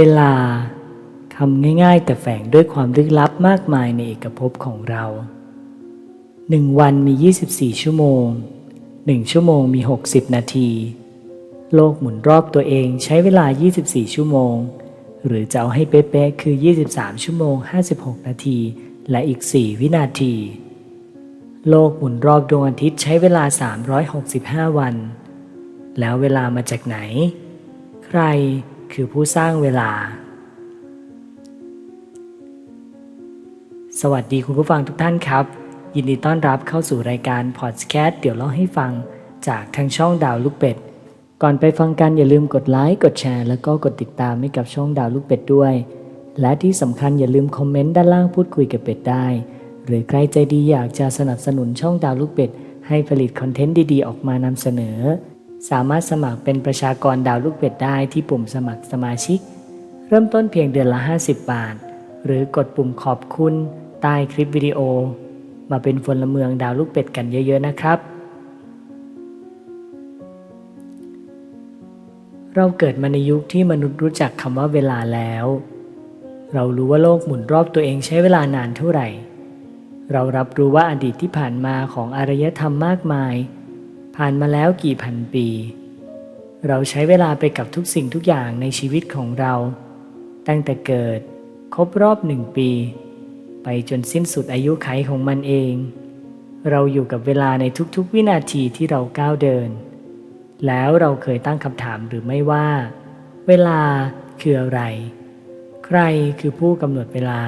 เวลาคำง่ายๆ แต่แฝงด้วยความลึกลับมากมายในเอกภพของเราหนึ่งวันมี 24 ชั่วโมงหนึ่งชั่วโมงมี 60 นาที โลกหมุนรอบตัวเองใช้เวลา 24 ชั่วโมง หรือจะเอาให้เป๊ะๆคือ 23 ชั่วโมง 56 นาที และอีก 4 วินาที โลกหมุนรอบดวงอาทิตย์ใช้เวลา 365 วัน แล้วเวลามาจากไหน ใคร คือผู้สร้างเวลา สวัสดีคุณผู้ฟังทุกท่านครับ ยินดีต้อนรับเข้าสู่รายการพอดแคสต์เดี๋ยวเล่าให้ฟังจากทางช่องดาวลูกเป็ด ก่อนไปฟังกันอย่าลืมกดไลค์กดแชร์ แล้วก็กดติดตามให้กับช่องดาวลูกเป็ดด้วย และที่สำคัญอย่าลืมคอมเมนต์ด้านล่างพูดคุยกับเป็ดได้ หรือใครใจดีอยากจะสนับสนุนช่องดาวลูกเป็ดให้ผลิตคอนเทนต์ดีๆ ออกมานำเสนอ สามารถสมัครเป็นประชากรดาวลูกเป็ดได้ที่ปุ่มสมัครสมาชิก เริ่มต้นเพียงเดือนละ 50 บาท หรือกดปุ่มขอบคุณ ใต้คลิปวิดีโอ มาเป็นพลเมืองดาวลูกเป็ดกันเยอะ ๆ นะครับ เราเกิดมาในยุคที่มนุษย์รู้จักคำว่าเวลาแล้ว เรารู้ว่าโลกหมุนรอบตัวเองใช้เวลานานเท่าไหร่ เรารับรู้ว่าอดีตที่ผ่านมาของอารยธรรมมากมาย ผ่านมาแล้วกี่พันปี เราใช้เวลาไปกับทุกสิ่งทุกอย่างในชีวิตของเรา ตั้งแต่เกิดครบรอบหนึ่งปี ไปจนสิ้นสุดอายุไขของมันเอง เราอยู่กับเวลาในทุกๆวินาทีที่เราก้าวเดิน แล้วเราเคยตั้งคำถามหรือไม่ว่า เวลาคืออะไร ใครคือผู้กำหนดเวลา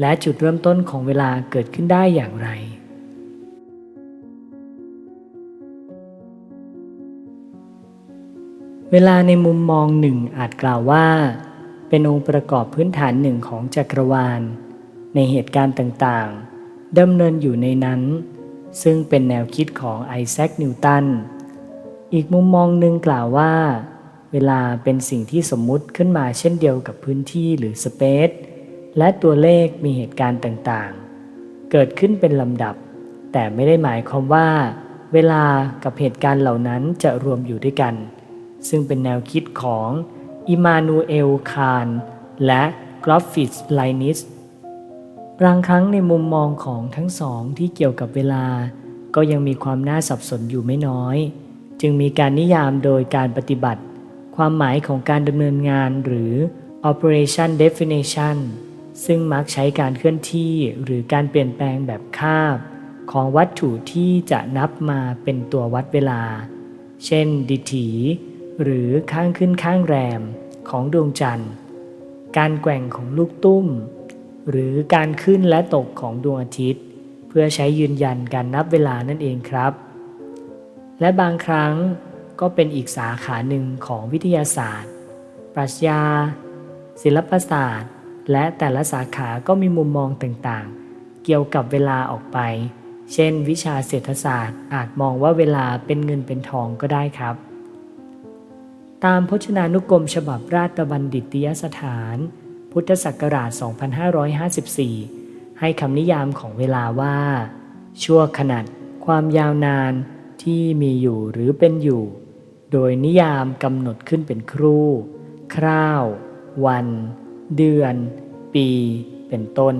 และจุดเริ่มต้นของเวลาเกิดขึ้นได้อย่างไร เวลาในมุมมองหนึ่งอาจกล่าวว่า เป็นองค์ประกอบพื้นฐานหนึ่งของจักรวาล ในเหตุการณ์ต่างๆดำเนินอยู่ในนั้น ซึ่งเป็นแนวคิดของไอแซคนิวตัน อีกมุมมองหนึ่งกล่าวว่า เวลาเป็นสิ่งที่สมมุติขึ้นมาเช่นเดียวกับพื้นที่หรือสเปซและตัวเลขมีเหตุการณ์ต่างๆ เกิดขึ้นเป็นลำดับ แต่ไม่ได้หมายความว่า เวลากับเหตุการณ์เหล่านั้นจะรวมอยู่ด้วยกัน ซึ่งเป็นแนวคิดของอิมานูเอล คารและกรอฟฟิสไลนิสบางครั้งในมุมมองของทั้งสองที่เกี่ยวกับเวลา ก็ยังมีความน่าสับสนอยู่ไม่น้อย จึงมีการนิยามโดยการปฏิบัติ ความหมายของการดำเนินงานหรือ operation definition ซึ่งมักใช้การเคลื่อนที่หรือการเปลี่ยนแปลงแบบคาบ ของวัตถุที่จะนับมาเป็นตัววัดเวลา เช่นดิถี หรือข้างขึ้นข้างแรมของดวงจันทร์ การแกว่งของลูกตุ้ม หรือการขึ้นและตกของดวงอาทิตย์ เพื่อใช้ยืนยันการนับเวลานั่นเองครับ และบางครั้งก็เป็นอีกสาขาหนึ่งของวิทยาศาสตร์ ปรัชญา ศิลปศาสตร์ และแต่ละสาขาก็มีมุมมองต่างๆ เกี่ยวกับเวลาออกไป เช่น วิชาเศรษฐศาสตร์อาจมองว่าเวลาเป็นเงินเป็นทองก็ได้ครับ ตามพจนานุกรมฉบับราชบัณฑิตยสถาน พุทธศักราช 2554 ให้คำนิยามของเวลาว่า ชั่วขณะความยาวนานที่มีอยู่หรือเป็นอยู่ โดยนิยามกำหนดขึ้นเป็นครู่ คราว วัน เดือน ปี เป็นต้น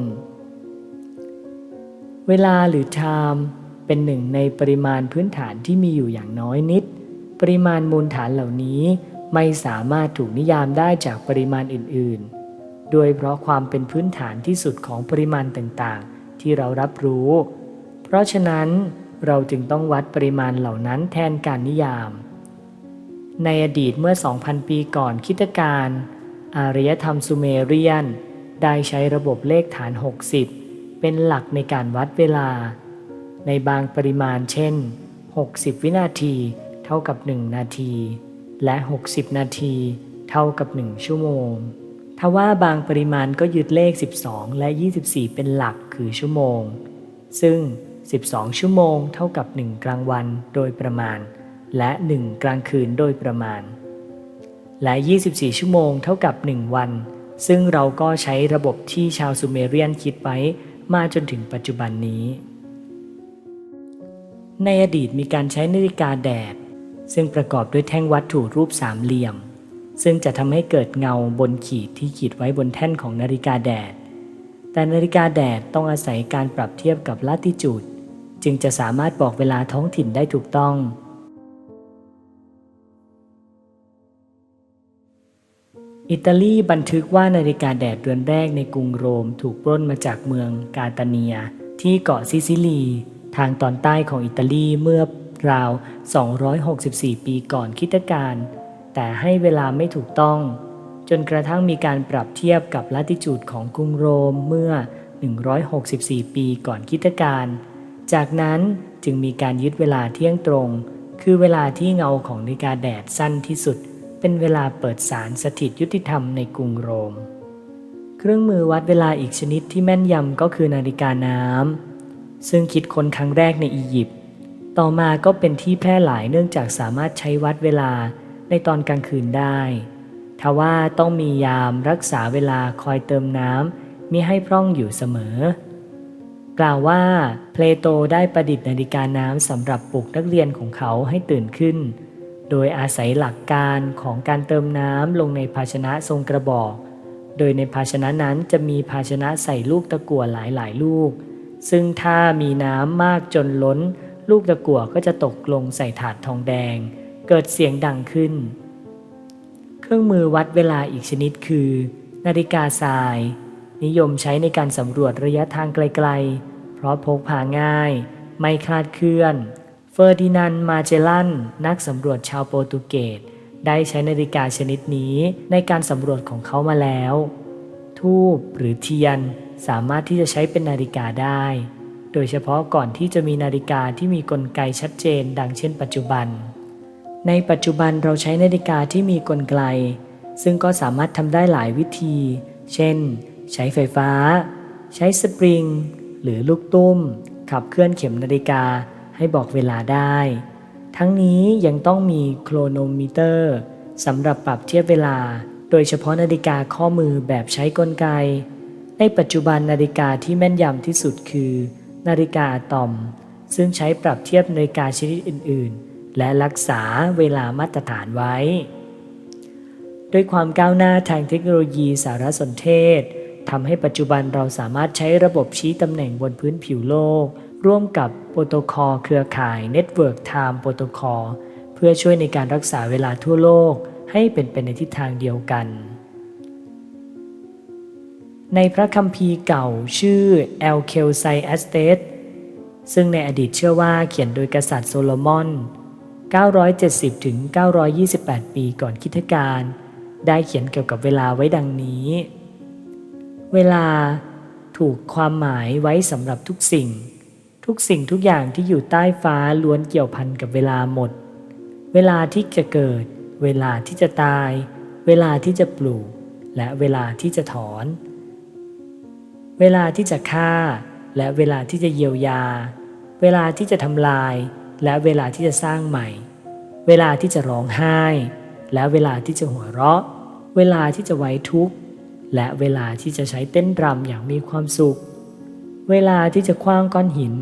เวลาหรือ time เป็นหนึ่งในปริมาณพื้นฐานที่มีอยู่อย่างน้อยนิด ปริมาณมูลฐานเหล่านี้ไม่สามารถถูกนิยามได้จากปริมาณอื่นๆ โดยเพราะความเป็นพื้นฐานที่สุดของปริมาณต่างๆ ที่เรารับรู้ เพราะฉะนั้นเราจึงต้องวัดปริมาณเหล่านั้นแทนการนิยาม ในอดีตเมื่อ 2,000 ปีก่อนคิดการ อารยธรรมซูเมเรียน ได้ใช้ระบบเลขฐาน 60 เป็นหลักในการวัดเวลา ในบางปริมาณเช่น 60 วินาที เท่ากับ 1 นาที และ 60 นาที เท่ากับ 1 ชั่วโมงทว่าบางปริมาณก็ยึดเลข 12 และ 24 เป็นหลักคือชั่วโมง ซึ่ง 12 ชั่วโมง เท่ากับ 1 กลางวันโดยประมาณ และ 1 กลางคืนโดยประมาณ และ 24 ชั่วโมง เท่ากับ 1 วัน ซึ่งเราก็ใช้ระบบที่ชาวซูเมเรียนคิดไว้มาจนถึงปัจจุบันนี้ ในอดีตมีการใช้นาฬิกาแดด ซึ่งประกอบด้วยแท่งวัตถุรูปสามเหลี่ยม ซึ่งจะทำให้เกิดเงาบนขีดที่ขีดไว้บนแท่นของนาฬิกาแดด แต่นาฬิกาแดดต้องอาศัยการปรับเทียบกับลัติจูดจึงจะสามารถบอกเวลาท้องถิ่นได้ถูกต้อง อิตาลีบันทึกว่านาฬิกาแดดเรือนแรกในกรุงโรมถูกปล้นมาจากเมืองกาตาเนีย ที่เกาะซิซิลี ทางตอนใต้ของอิตาลีเมื่อ ราว 264 ปีก่อนคิตกาลแต่ให้เวลาไม่ถูกต้อง จนกระทั่งมีการปรับเทียบกับลัติจูดของกรุงโรมเมื่อ 164 ปีก่อนคิตกาลจากนั้นจึงมีการยึดเวลาเที่ยงตรง คือเวลาที่เงาของนาฬิกาแดดสั้นที่สุด เป็นเวลาเปิดสารสถิตยุติธรรมในกรุงโรม เครื่องมือวัดเวลาอีกชนิดที่แม่นยำก็คือนาฬิกาน้ำซึ่งคิดค้นครั้งแรกในอียิปต์ ต่อมาก็เป็นที่แพร่หลายเนื่องจากสามารถใช้วัดเวลาในตอนกลางคืนได้ทว่าต้องมียามรักษาเวลาคอยเติมน้ำมิให้พร่องอยู่เสมอ กล่าวว่าเพลโตได้ประดิษฐ์นาฬิกาน้ำสำหรับปลุกนักเรียนของเขาให้ตื่นขึ้น โดยอาศัยหลักการของการเติมน้ำลงในภาชนะทรงกระบอก โดยในภาชนะนั้นจะมีภาชนะใส่ลูกตะกั่วหลายๆ ลูก ซึ่งถ้ามีน้ำมากจนล้น ลูกตะกั่วก็จะตกลงใส่ถาดทองแดง เกิดเสียงดังขึ้น เครื่องมือวัดเวลาอีกชนิดคือ นาฬิกาทราย นิยมใช้ในการสำรวจระยะทางไกลๆ เพราะพกพาง่าย ไม่คลาดเคลื่อน เฟอร์ดินานมาเจลันนักสำรวจชาวโปรตุเกสได้ใช้นาฬิกาชนิดนี้ในการสำรวจของเขามาแล้ว ทูบหรือเทียนสามารถที่จะใช้เป็นนาฬิกาได้ โดยเฉพาะก่อนที่จะมีนาฬิกาที่มีกลไกชัดเจน ดังเช่น ปัจจุบัน ในปัจจุบันเราใช้นาฬิกาที่มีกลไก ซึ่งก็สามารถทำได้หลายวิธี เช่น ใช้ไฟฟ้า ใช้สปริง หรือลูกตุ้ม ขับเคลื่อนเข็มนาฬิกาให้บอกเวลาได้ ทั้งนี้ยังต้องมีโครโนมิเตอร์สำหรับปรับเทียบเวลา โดยเฉพาะนาฬิกาข้อมือแบบใช้กลไก ในปัจจุบันนาฬิกาที่แม่นยำที่สุดคือ นาฬิกาตอม ซึ่งใช้ปรับเทียบนาฬิกาชนิดอื่น ๆ และรักษาเวลามาตรฐานไว้ ด้วยความก้าวหน้าทางเทคโนโลยีสารสนเทศทำให้ปัจจุบันเราสามารถใช้ระบบชี้ตำแหน่งบนพื้นผิวโลก ร่วมกับโปรโตคอลเครือข่าย Network Time Protocol เพื่อช่วยในการรักษาเวลาทั่วโลกให้เป็นไปในทิศทางเดียวกัน ในพระคัมภีร์เก่าชื่อ El k e l s i a s t e t ซึ่งในอดีตเชื่อว่าเขียนโดยกษัตริย์โซโลมอน 970 ถึง 928 ปีก่อนคริสตกาลได้เขียนเกี่ยวกับเวลาไว้ดังนี้ เวลาถูกความหมายไว้สำหรับทุกสิ่ง ทุกสิ่งทุกอย่างที่อยู่ใต้ฟ้าล้วนเกี่ยวพันกับเวลาหมด เวลาที่จะเกิด เวลาที่จะตาย เวลาที่จะปลูก และเวลาที่จะถอน เวลาที่จะฆ่า และเวลาที่จะเยียวยา เวลาที่จะทำลาย และเวลาที่จะสร้างใหม่ เวลาที่จะร้องไห้ และเวลาที่จะหัวเราะ เวลาที่จะไว้ทุกข์ และเวลาที่จะใช้เต้นรำอย่างมีความสุข เวลาที่จะคว้างก้อนหิน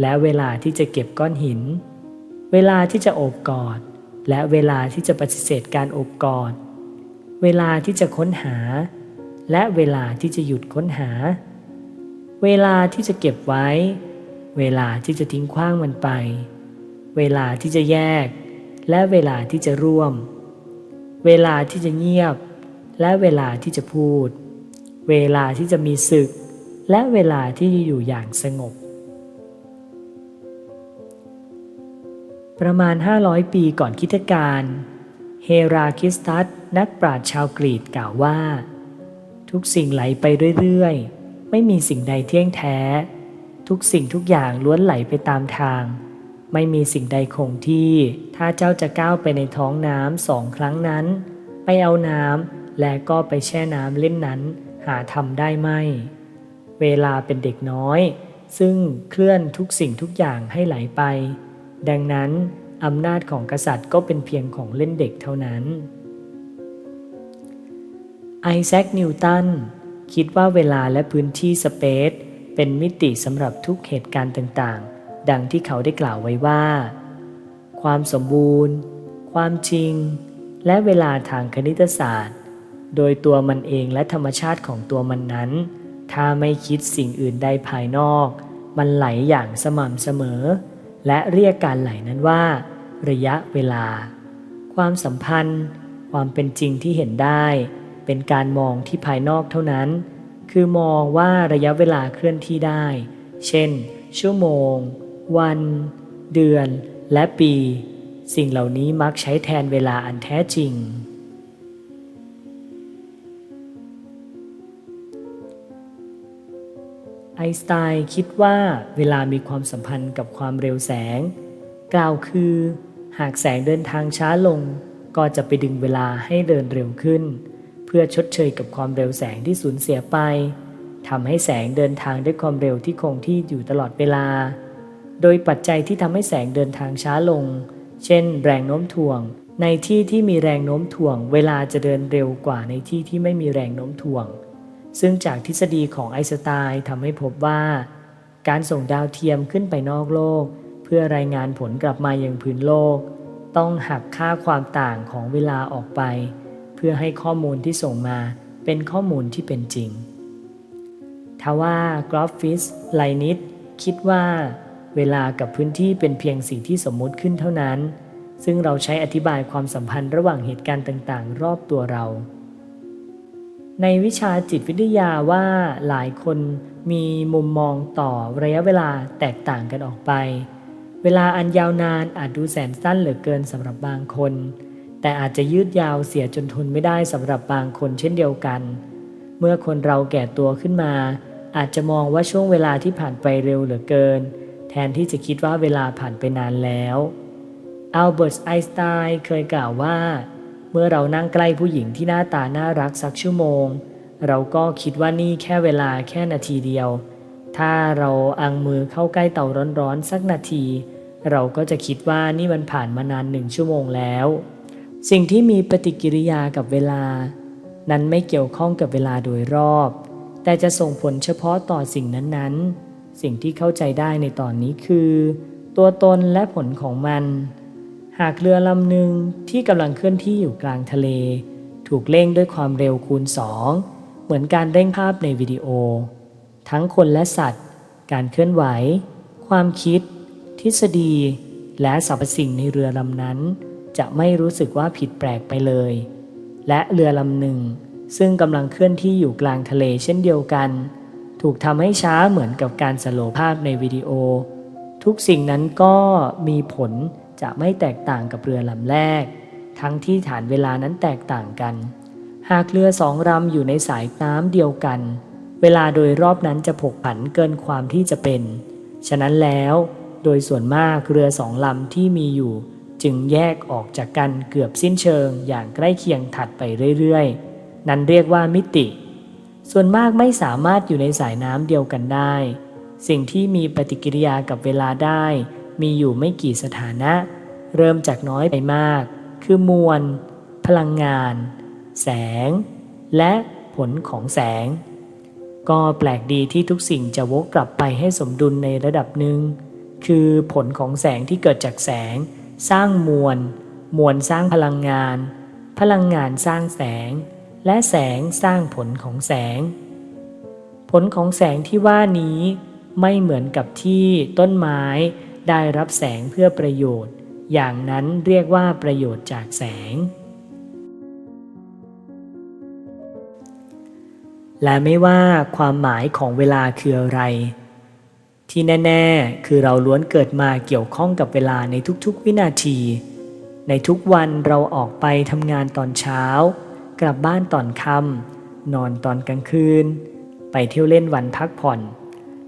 และเวลาที่จะเก็บก้อนหิน เวลาที่จะโอบกอด และเวลาที่จะปฏิเสธการโอบกอด เวลาที่จะค้นหา และเวลาที่จะหยุดค้นหา เวลาที่จะเก็บไว้ เวลาที่จะทิ้งขว้างมันไป เวลาที่จะแยก และเวลาที่จะร่วม เวลาที่จะเงียบ และเวลาที่จะพูด เวลาที่จะมีศึก และเวลาที่จะอยู่อย่างสงบ ประมาณ 500 ปีก่อนคริสตกาลเฮราคิสตัสนักปราชญ์ชาวกรีกกล่าวว่า ทุกสิ่งไหลไปเรื่อยๆ ไม่มีสิ่งใดเที่ยงแท้ ทุกสิ่งทุกอย่างล้วนไหลไปตามทาง ไม่มีสิ่งใดคงที่ ถ้าเจ้าจะก้าวไปในท้องน้ำสองครั้งนั้น ไปเอาน้ำและก็ไปแช่น้ำเล่นนั้น หาทำได้ไหม เวลาเป็นเด็กน้อย ซึ่งเคลื่อนทุกสิ่งทุกอย่างให้ไหลไป ดังนั้นอำนาจของกษัตริย์ก็เป็นเพียงของเล่นเด็กเท่านั้น ไอแซค นิวตัน คิดว่าเวลาและพื้นที่สเปซเป็นมิติสำหรับทุกเหตุการณ์ต่างๆ ดังที่เขาได้กล่าวไว้ว่า ความสมบูรณ์ ความจริง และเวลาทางคณิตศาสตร์ โดยตัวมันเองและธรรมชาติของตัวมันนั้น ถ้าไม่คิดสิ่งอื่นใดภายนอก มันไหลอย่างสม่ำเสมอ และเรียกการไหลนั้นว่า ระยะเวลา ความสัมพันธ์ ความเป็นจริงที่เห็นได้ เป็นการมองที่ภายนอกเท่านั้น คือมองว่าระยะเวลาเคลื่อนที่ได้ เช่น ชั่วโมง วัน เดือน และปี สิ่งเหล่านี้มักใช้แทนเวลาอันแท้จริง ไอสไตน์คิดว่าเวลามีความสัมพันธ์กับความเร็วแสง กล่าวคือ หากแสงเดินทางช้าลงก็จะไปดึงเวลาให้เดินเร็วขึ้น พื่อชดเชยกับความเร็วแสงที่สูญเสียไปทำให้แสงเดินทางด้วยความเร็วที่คงที่อยู่ตลอดเวลา โดยปัจจัยที่ทำให้แสงเดินทางช้าลง เช่น แรงโน้มถ่วง ในที่ที่มีแรงโน้มถ่วง เวลาจะเดินเร็วกว่าในที่ที่ไม่มีแรงโน้มถ่วง ซึ่งจากทฤษฎีของไอน์สไตน์ทำให้พบว่า การส่งดาวเทียมขึ้นไปนอกโลก เพื่อรายงานผลกลับมายังพื้นโลก ต้องหักค่าความต่างของเวลาออกไป พื่อให้ข้อมูลที่ส่งมาเป็นข้อมูลที่เป็นจริงทว่ากรอฟฟิสไลนิดคิดว่าเวลากับพื้นที่เป็นเพียงสิ่งที่สมมุติขึ้นเท่านั้น ซึ่งเราใช้อธิบายความสัมพันธ์ระหว่างเหตุการณ์ต่างๆ รอบตัวเรา ในวิชาจิตวิทยาว่าหลายคนมีมุมมองต่อระยะเวลาแตกต่างกันออกไป เวลาอันยาวนานอาจดูแสนสั้นเหลือเกินสำหรับบางคน แต่อาจจะยืดยาวเสียจนทนไม่ได้สำหรับบางคนเช่นเดียวกัน เมื่อคนเราแก่ตัวขึ้นมา อาจจะมองว่าช่วงเวลาที่ผ่านไปเร็วเหลือเกิน แทนที่จะคิดว่าเวลาผ่านไปนานแล้วอัลเบิร์ตไอน์สไตน์เคยกล่าวว่า เมื่อเรานั่งใกล้ผู้หญิงที่หน้าตาน่ารักสักชั่วโมง เราก็คิดว่านี่แค่เวลาแค่นาทีเดียว ถ้าเราอังมือเข้าใกล้เตาร้อนๆสักนาที เราก็จะคิดว่านี่มันผ่านมานานหนึ่งชั่วโมงแล้ว สิ่งที่มีปฏิกิริยากับเวลา นั้นไม่เกี่ยวข้องกับเวลาโดยรอบ แต่จะส่งผลเฉพาะต่อสิ่งนั้นๆ สิ่งที่เข้าใจได้ในตอนนี้คือ ตัวตนและผลของมัน หากเรือลำหนึ่งที่กำลังเคลื่อนที่อยู่กลางทะเล ถูกเร่งด้วยความเร็วคูณสองเหมือนการเร่งภาพในวิดีโอ ทั้งคนและสัตว์ การเคลื่อนไหว ความคิด ทฤษฎี และสรรพสิ่งในเรือลำนั้น จะไม่รู้สึกว่าผิดแปลกไปเลย และเรือลำหนึ่ง ซึ่งกำลังเคลื่อนที่อยู่กลางทะเลเช่นเดียวกัน ถูกทำให้ช้าเหมือนกับการสโลว์ภาพในวิดีโอ ทุกสิ่งนั้นก็มีผลจะไม่แตกต่างกับเรือลำแรก ทั้งที่ฐานเวลานั้นแตกต่างกัน หากเรือสองลำอยู่ในสายน้ำเดียวกัน เวลาโดยรอบนั้นจะผกผันเกินความที่จะเป็น ฉะนั้นแล้ว โดยส่วนมากเรือสองลำที่มีอยู่ จึงแยกออกจากกันเกือบสิ้นเชิงอย่างใกล้เคียงถัดไปเรื่อยๆ นั้นเรียกว่ามิติ ส่วนมากไม่สามารถอยู่ในสายน้ำเดียวกันได้ สิ่งที่มีปฏิกิริยากับเวลาได้ มีอยู่ไม่กี่สถานะ เริ่มจากน้อยไปมาก คือมวล พลังงาน แสง และผลของแสง ก็แปลกดีที่ทุกสิ่งจะวกกลับไปให้สมดุลในระดับหนึ่งคือผลของแสงที่เกิดจากแสง สร้างมวล มวลสร้างพลังงาน พลังงานสร้างแสง และแสงสร้างผลของแสง ผลของแสงที่ว่านี้ไม่เหมือนกับที่ต้นไม้ได้รับแสงเพื่อประโยชน์ อย่างนั้นเรียกว่าประโยชน์จากแสง และไม่ว่าความหมายของเวลาคืออะไร ที่แน่ ๆ คือเราล้วนเกิดมาเกี่ยวข้องกับเวลาในทุกๆ วินาที ในทุกวันเราออกไปทำงานตอนเช้า กลับบ้านตอนค่ำนอนตอนกลางคืน ไปเที่ยวเล่นวันพักผ่อน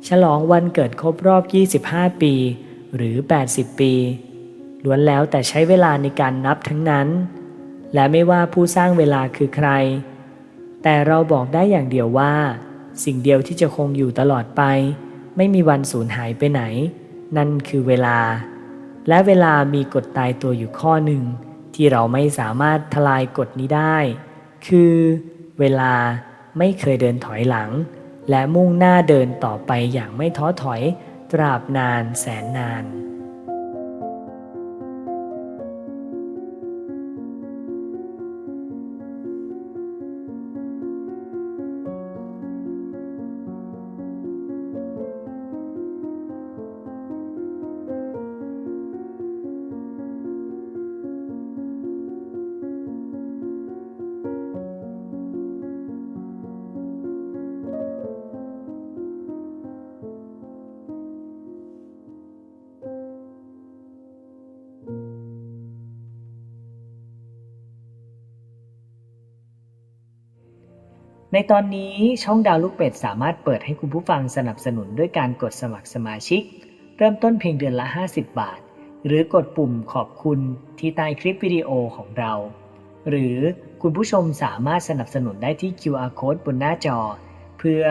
ฉลองวันเกิดครบรอบ 25 ปี หรือ 80 ปี ล้วนแล้วแต่ใช้เวลาในการนับทั้งนั้น และไม่ว่าผู้สร้างเวลาคือใคร แต่เราบอกได้อย่างเดียวว่า สิ่งเดียวที่จะคงอยู่ตลอดไป ไม่มีวันสูญหายไปไหน นั่นคือเวลา และเวลามีกฎตายตัวอยู่ข้อหนึ่ง ที่เราไม่สามารถทลายกฎนี้ได้ คือเวลาไม่เคยเดินถอยหลัง และมุ่งหน้าเดินต่อไปอย่างไม่ท้อถอย ตราบนานแสนนาน ในตอนนี้ช่องดาวลูกเป็ดสามารถเปิดให้คุณผู้ฟังสนับสนุนด้วยการกดสมัครสมาชิก เริ่มต้นเพียงเดือนละ 50 บาท หรือกดปุ่มขอบคุณที่ใต้คลิปวิดีโอของเรา หรือคุณผู้ชมสามารถสนับสนุนได้ที่ QR code บนหน้าจอ เพื่อ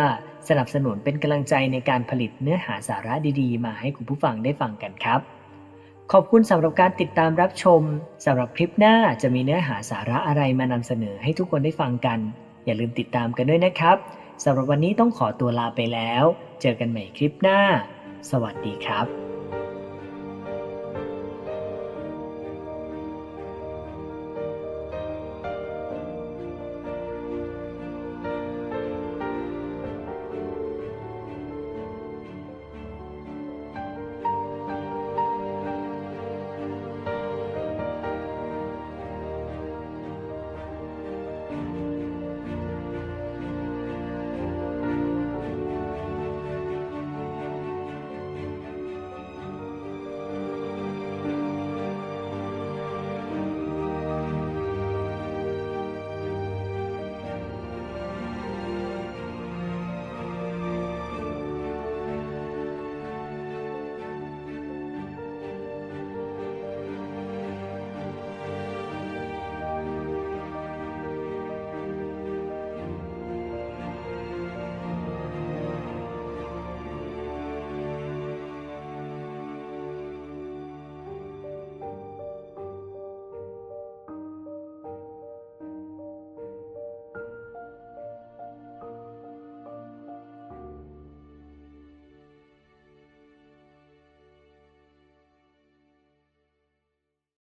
สนับสนุนเป็นกำลังใจในการผลิตเนื้อหาสาระดีๆ มาให้คุณผู้ฟังได้ฟังกันครับ ขอบคุณสำหรับการติดตามรับชมสำหรับคลิปหน้าจะมีเนื้อหาสาระอะไรมานำเสนอให้ทุกคนได้ฟังกัน อย่าลืมติดตามกันด้วยนะครับสำหรับวันนี้ต้องขอตัวลาไปแล้ว เจอกันใหม่คลิปหน้า สวัสดีครับ